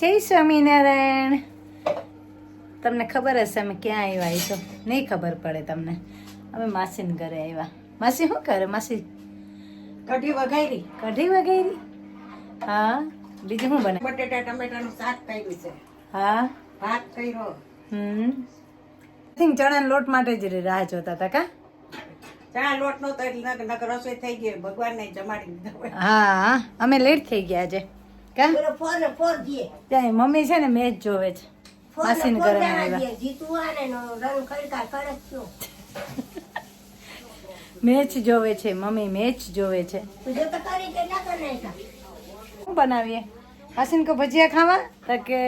જય સ્વામિનારાયણ. તમને ખબર હશે અમે ક્યાં આવ્યા એ તો નહીં ખબર પડે તમને. અમે માસીને ઘરે આવ્યા. માસી શું કરે માસી? કઢી વઘારી. કઢી વગેરે હા. બીજું શું બને બટેટા ટમેટાનું શાક કર્યું છે. હા. ભાત કર્યો. હમ. થિંક ચણાના લોટ માટે જ રાહ જોતા હતા કા? ચણા લોટ નો તો નકર રસોઈ થઈ ગઈ. ભગવાન ને જમાડી દીધા. હા. અમે લેટ થઈ ગયા આજે. કા? ત્યાં મમ્મી છે ને મેચ જોવે છે. માસીન ઘરે આવ્યા. મેચ જોવે છે મમ્મી મેચ જોવે છે. શું બનાવીએ? માસીન કો ભજીયા ખાવા? તો કે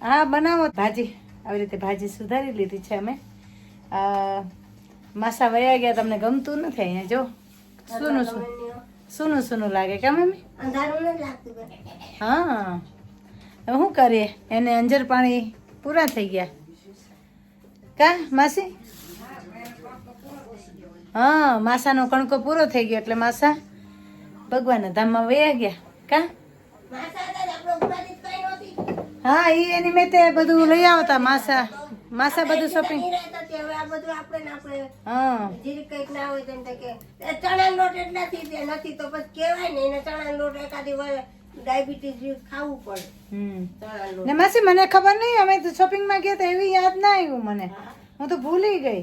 હા બનાવો. ભાજી. આવી રીતે ભાજી સુધારી લીધી છે અમે. માસા વયા ગયા તમને ગમતું નથી અહીંયા જો? સુનું શું સુનું સુનું લાગે કે મમ્મી? હા. શું કરીએ? એને અંજર પાણી પૂરા થઈ ગયા. કા માસી? હા માસાનો કણકો પૂરો થઈ ગયો એટલે માસા ભગવાનના ધામમાં વયા ગયા. કા? હા એ એની મેં તે બધું લઈ આવતા માસા. માસા બધું શોપિંગ હા. ચણા લોટ નથી તે નથી તો પછી કેવાય ને એને ચણા લોટ એકાદી ખાવું પડે. ને માસી મને ખબર નહીં અમે તો શોપિંગમાં ગયા હતા એવી યાદ ના આવ્યું મને. હું. તો ભૂલી ગઈ.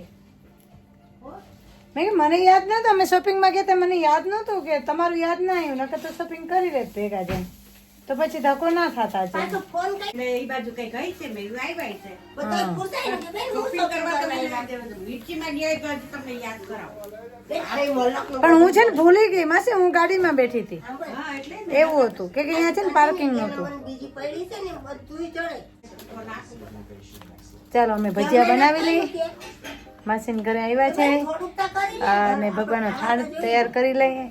મેં મને યાદ નહોતું અમે શોપિંગમાં ગયા હતા મને યાદ નહોતું કે તમારું યાદ ના આવ્યું નકર તો શોપિંગ કરી લેત ભેગા જઈને. તો પછી ધક્કો ના થતા છે પાછો ફોન કરી એ બાજુ કઈ ગઈ છે મેં આવ્યા છે. બધા પૂછાય ને કે હું શું કરવા તમે મીઠી માં ગયા તો તમને યાદ કરાવો. પણ હું છે ને ભૂલી ગઈ માસી હું ગાડીમાં બેઠી હતી. એવું હતું કે કે અહીંયા છે ને પાર્કિંગ હતું બીજી પડી છે ને બધુંય ચડે. ચાલો અમે ભજીયા બનાવી લઈએ. માસીને ઘરે આવ્યા છે. તો અને ભગવાનનો થાળ તૈયાર કરી લઈએ.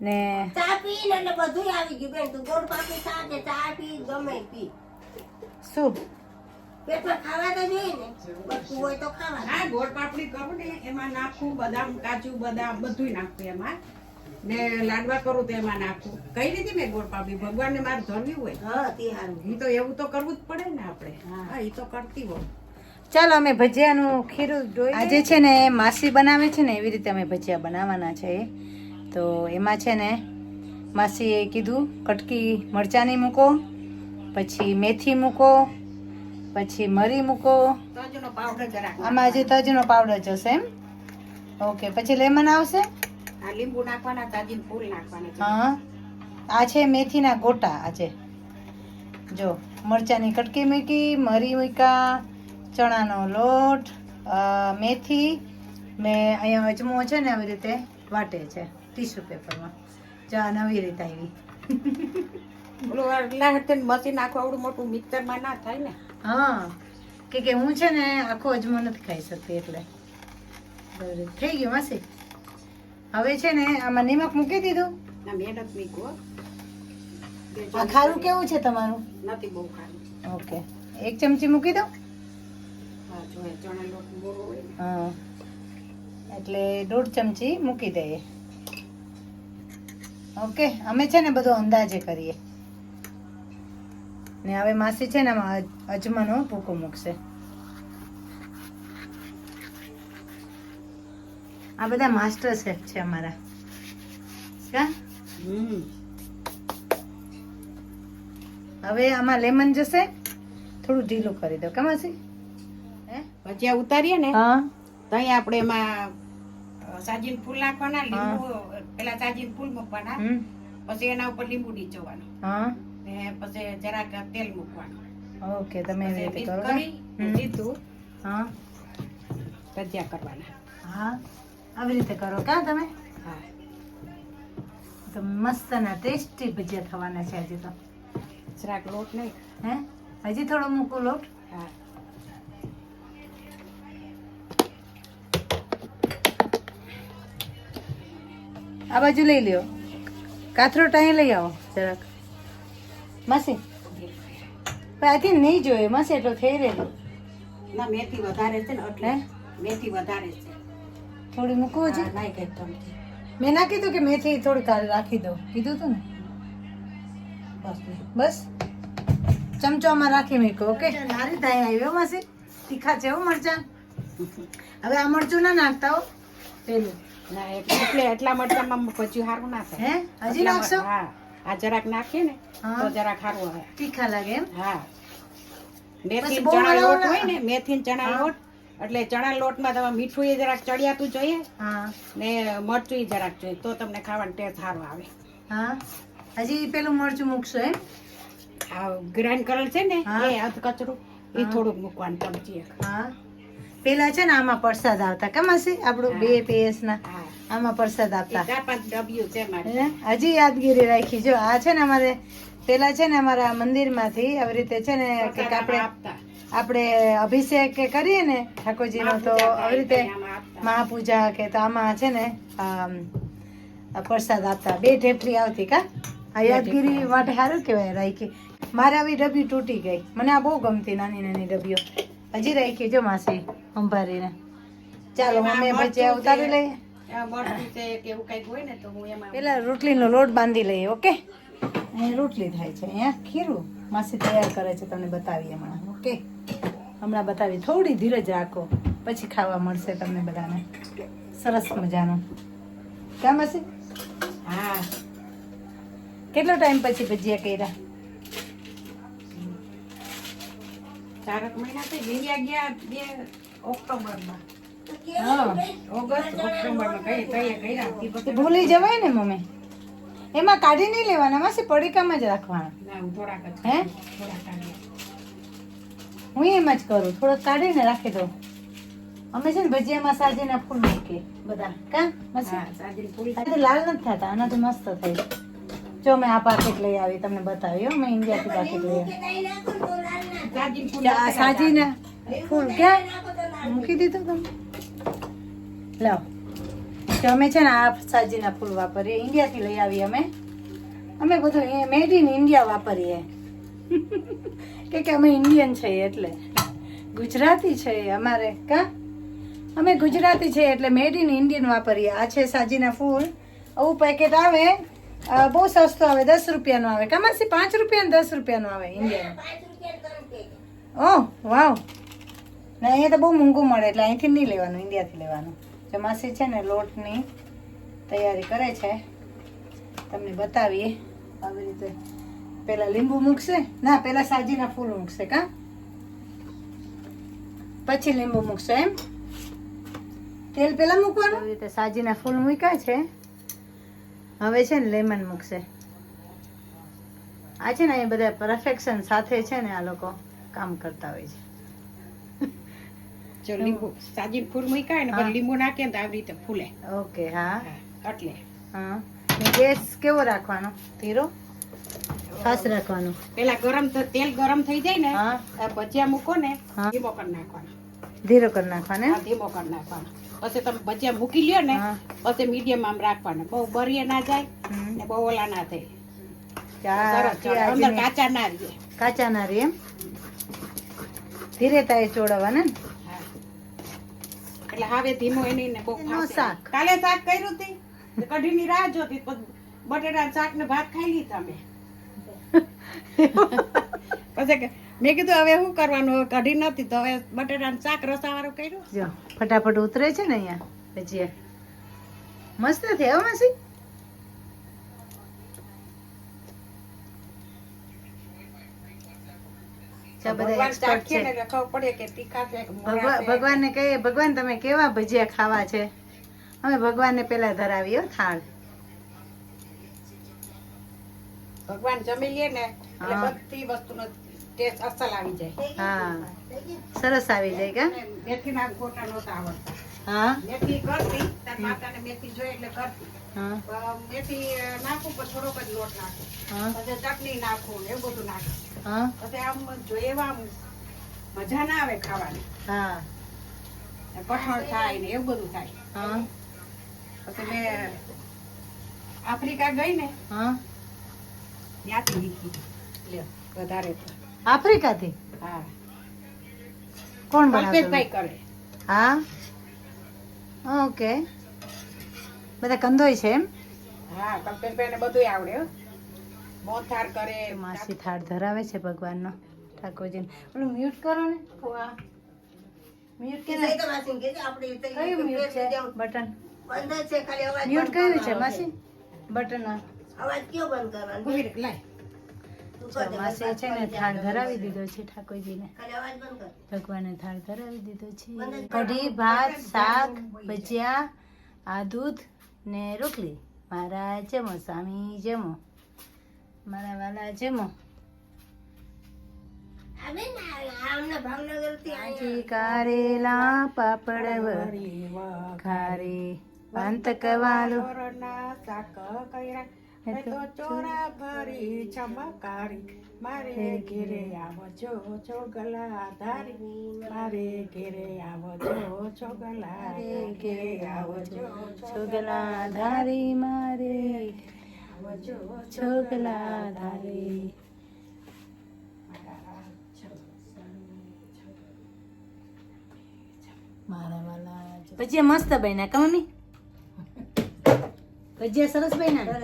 ને ચા પી ને એટલે બધું આવી ગયું. બેન તું ગોળ પાકી ચા કે ચા પી ગમે પી. શું? પેટમાં ખાવા તો જોઈએ ને બધું હોય તો ખાવા હા ગોળ પાપડી કરું ને એમાં નાખું બદામ કાજુ બદામ બધું નાખું એમાં. ને લાડવા કરું તો એમાં નાખું. કઈ રીતે મેં ગોળ પાપડી? ભગવાનને મારે ધરવી હોય. હા તે હારું. ઈ તો એવું તો કરવું જ પડે ને આપણે. હા. એ તો કરતી હોય. ચાલો અમે ભજીયાનું ખીરું આજે છે ને માસી બનાવે છે ને એવી રીતે અમે ભજીયા બનાવવાના છે. તો એમાં છે ને માસીએ કીધું કટકી મરચાંની મૂકો પછી મેથી મૂકો પછી મરી મૂકો. તજનો પાવડર આમાં હજી તજનો પાવડર જશે એમ? ઓકે પછી લેમન આવશે? લીંબુ નાખવાના તાજી ફૂલ નાખવાના હા. આ છે મેથીના ગોટા આજે. જો મરચાંની કટકી મૂકી મરી મૂકા ચણાનો લોટ મેથી મેં અહીંયા અજમો છે ને આવી રીતે વાટે છે. ટીશ્યુ પેપરમાં ચા નવી રીતે આવી. ઓલું આટલા હાથે મસી આખું આવડું મોટું મિક્સરમાં ના થાય ને? હા. કે કે હું છે ને આખો અજમો નથી ખાઈ શકતી એટલે. થઈ ગયું માસી? હવે છે ને આમાં નિમક મૂકી દીધું. ના મહેનત મીકો આ ખારું કેવું છે તમારું? નથી બહુ ખારું. ઓકે. એક ચમચી મૂકી દો હા. એટલે દોઢ ચમચી મૂકી દઈએ. ઓકે અમે છે ને બધું અંદાજે કરીએ. ને હવે માસી છે ને આમાં અજમાનો ભૂકો મૂકશે. આ બધા માસ્ટર શેફ છે અમારા. કા? હવે આમાં લેમન જશે. થોડું ઢીલું કરી દો કે માસી? પછી ભજીયા ઉતારીએ ને હા. તો આપણે એમાં સાજીન ફૂલ નાખવાના લીંબુ પેલા તાજી ફૂલ મૂકવાના. પછી એના ઉપર લીંબુ નીચોવાનું. હા. ને પછી જરાક તેલ મૂકવાનું. ઓકે તમે એવી રીતે કરો કરી હમ. હા. ભજીયા કરવાના. હા. આવી રીતે કરો કા તમે? હા. તો મસ્ત ના ટેસ્ટી ભજીયા થવાના છે હજી તો. જરાક લોટ નહીં. હે? હજી થોડો મૂકું લોટ? હા. આ બાજુ લઈ લ્યો. કાથરોટ અહીં લઈ આવો જરાક. માસી પણ આથી નહીં જોયે માસી એટલો થઈ રહેલો. ના મેથી વધારે છે ને એટલે હે? મેથી વધારે છે. થોડી મૂકવું છે હા, નાઈ કઈ ચમચી મેં ના કીધું કે મેથી થોડી કાલે રાખી દો કીધું તું ને? બસ. નહીં બસ ચમચામાં રાખી મૂક્યો ઓકે? સારી થાય આવ્યો માસી. તીખા છે હો મરચાં. હવે આ મરચું ના નાખતા હો પેલું. ના એટલે એટલે મરચામાં ભજીયું સારું ના થાય. હે? હજી નાખશો? હા. આ જરાક નાખીએ ને તો જરાક હારું આવે. તીખા લાગે એમ? હા. મેથી ચણા લોટ હોય ને મેથી ચણા લોટ એટલે ચણા લોટમાં તમે મીઠું એ જરાક ચડિયાતું જોઈએ ને મરચું એ જરાક જોઈએ તો તમને ખાવાનો ટેસ્ટ સારો આવે. હા. હજી પેલું મરચું મૂકશો એમ? આ ગ્રાઇન્ડ કરેલ છે ને એ અધ કચરું એ થોડુંક મૂકવાનું ચમચી એક. હા. પેલા છે ને આમાં પ્રસાદ આવતા. કે માસી આપણું બે પેસ ના આમાં પ્રસાદ આપતા? હજી યાદગીરી રાખી. જો આ છે ને અમારે પેલા છે ને અમારા મંદિરમાંથી આવી રીતે છે ને કે આપણે આપણે અભિષેક કે કરીએ ને ઠાકોરજીનો તો આવી રીતે. મહાપૂજા કે તો આમાં છે ને આ પ્રસાદ આપતા. બે ઢેફલી આવતી કા? આ યાદગીરી માટે સારું કહેવાય રાખી. મારે આવી ડબ્બી તૂટી ગઈ. મને આ બહુ ગમતી નાની નાની ડબ્બીઓ. હજી રાખી જો માસી સંભાળીને ચાલો અમે ભજીયા ઉતારી લઈએ. પેલા રોટલીનો લોટ બાંધી લઈએ ઓકે? અહીંયા રોટલી થાય છે અહીંયા ખીરું માસી તૈયાર કરે છે તમને બતાવીએ હમણાં ઓકે? હમણાં બતાવી થોડી ધીરજ રાખો પછી ખાવા મળશે તમને બધાને. સરસ મજાનું. ક્યાં માસી? હા. કેટલો ટાઈમ પછી ભજીયા કર્યા? ચારક મહિના થઈ ગયા. ગયા બે ઓક્ટોબરમાં. તો તે તે ભૂલી જવાય ને મમ્મી. એમાં કાઢી નહીં લેવાના માસી પડીકામાં જ રાખવાના. ના હું હે? એમ જ કરું થોડોક કાઢીને રાખી દઉં. અમે છે ને ભજીયામાં સાજીના ફૂલ મૂકીએ બધા. કા માસી? હા સાજીને ફૂલ. આ તો લાલ નથી થતા આનાથી મસ્ત થાય જો મેં આ પાકેટ લઈ આવી તમને બતાવ્યું મેં ઇન્ડિયાથી પાકેટ લઈ આવી. સાજીને ફૂલ લાલ મૂકી દીધું તમે લાવ. અમે છે ને આ સાજીના ફૂલ વાપરીએ. ઇન્ડિયાથી લઈ આવીએ અમે. અમે બધું મેડ ઇન ઇન્ડિયા વાપરીએ. કે કે અમે ઇન્ડિયન છીએ એટલે. ગુજરાતી છે અમારે. કા? અમે ગુજરાતી છે એટલે મેડ ઇન ઇન્ડિયન વાપરીએ. આ છે સાજીના ફૂલ. આવું પેકેટ આવે. બહુ સસ્તો આવે. દસ રૂપિયાનું આવે. કમાસી પાંચ રૂપિયા દસ રૂપિયાનું આવે ઇન્ડિયન પાંચ રૂપિયા ત્રણ પેકેટ. ઓહ, વાવ. ના અહીંયા તો બહુ મોંઘું મળે, એટલે અહીંથી નહીં લેવાનું, ઇન્ડિયાથી લેવાનું. જમાસી છે ને લોટની તૈયારી કરે છે, તમને બતાવીએ. આવી રીતે પહેલાં લીંબુ મૂકશે, ના પહેલાં સાજીના ફૂલ મૂકશે, કા? પછી લીંબુ મૂકશે એમ? તેલ પહેલાં મૂકવાનું? આવી રીતે સાજીના ફૂલ મૂક્યા છે. હવે છે ને લેમન મૂકશે. આ છે ને એ બધા પરફેક્શન સાથે છે ને આ લોકો. કામ કરતા હોય છે. જો લીંબુ સાજી ફૂલ મૂકાય ને પણ લીંબુ નાખીએ ને તો આવી રીતે ફૂલે. ઓકે હા. એટલે. હા. ગેસ કેવો રાખવાનો? ધીરો? ખાસ રાખવાનો. પેલા ગરમ તેલ ગરમ થઈ જાય ને હા. ભજીયા મૂકો ને ધીમો કરી નાખવાનો. ધીરો કરી નાખવાનો ધીમો કરી નાખવાનો. પછી તમે ભજીયા મૂકી લ્યો ને પછી મીડિયમ આમ રાખવાના. બહુ બરીએ ના જાય ને બહુ ઓલા ના થાય. સરસ અંદર કાચા ના રહીએ કાચા ના રે એમ? ધીરે તારે ચોડવાના ને? એટલે હવે ધીમો એની ને બહુ એનું શાક. કાલે શાક કર્યું હતી કઢીની રાહ જોતી બટેટા શાક ને ભાત ખાઈ લીધા અમે. પછી મેં કીધું હવે શું કરવાનું? હવે કઢી નથી તો હવે બટેટાનું શાક રસાવાળું કર્યું. જો ફટાફટ ઉતરે છે ને અહીંયા. ભજીયા મસ્ત થયા માસી ચા બધા ભગવાન expert ચાખીએ છે ને એટલે ખબર પડે કે તીખા છે કે મોળા ભગવાન છે. ભગવાનને કહીએ ભગવાન તમે કેવા ભજીયા ખાવા છે? અમે ભગવાનને પેલા ધરાવીએ થાળ. ભગવાન જમી લે ને. બધી વસ્તુનો ટેસ્ટ અસલ આવી જાય. હા. સરસ આવી જાય કે? મેથી મેથીના ગોટા નહોતા આવડતા. હા? મેથી કરતી તાર માતાને મેથી જોઈએ એટલે કરતી. હા. મેથી નાખું પણ થોડોક જ લોટ નાખું. હા. પછી ચટણી નાખું એવું બધું નાખું. હા? પછી આમ જોઈએ આમ મજા ના આવે ખાવાની. હા. કઠણ થાય ને એવું બધું થાય. હા. પછી મેં આફ્રિકા ગઈ ને હા. ત્યાંથી શીખી લ્યો વધારે તો. આફ્રિકાથી? હા. કોણ કલ્પેશભાઈ કરે. હા? ઓકે. બધા કંદોય છે એમ? હા કલ્પેશભાઈ ને બધું આવડે માસી થાળ ધરાવે છે ભગવાનનો. ઠાકોરજીને. ઓલું મ્યુટ કરો ને. મ્યુટ કે કયું મ્યુટ છે? બટન. મ્યુટ કયું માસી? બટન અવાજ કયો બંધ કરવાનો? લાય. તું જો કર દે, માસીએ છે ને થાળ ધરાવી દીધો છે ઠાકોરજીને. ભગવાને થાળ ધરાવી દીધો છે. કઢી ભાત શાક ભજીયા આ દૂધ ને રોટલી. મારા જમો સ્વામી જમો. મારા વાલા જમો. આવે આજે કારેલા પાપડ ખારે પાંતક કવાલો. શાક કર્યા. તો ચોરા ભરી. ચમકારી. મારે ઘેરે આવજો ચોગલા ધારી મારે ઘેરે આવજો ચોગલા ઘેરે આવજો ચોગલા ધારી મારે. આવજો ધારી મારા વાલા ભજીયા મસ્ત બન્યા કા મમ્મી? ભજીયા સરસ બન્યા?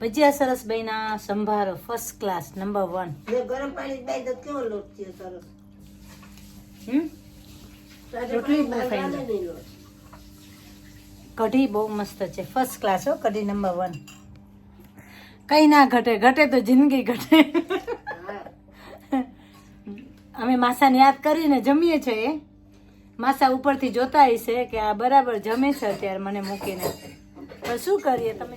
ભજીયા સરસ બન્યા સંભારો ફર્સ્ટ ક્લાસ નંબર વન ગરમ પાણી બાઈ તો કેવો લોટ છે સરસ? હમ? રોટલી બહુ પાણી ફાઇન. બાંધવાનો નહીં લોટ. કઢી બહુ મસ્ત છે. ફર્સ્ટ ક્લાસ હો કઢી નંબર વન કઈ ના ઘટે ઘટે તો જિંદગી ઘટે. અમે માસાને યાદ કરીને જમીએ છીએ. માસા ઉપરથી જોતા હશે કે આ બરાબર જમે છે અત્યારે મને મૂકીને. પણ શું કરીએ તમે?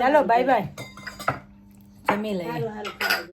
ચાલો બાય બાય જમી લઈએ.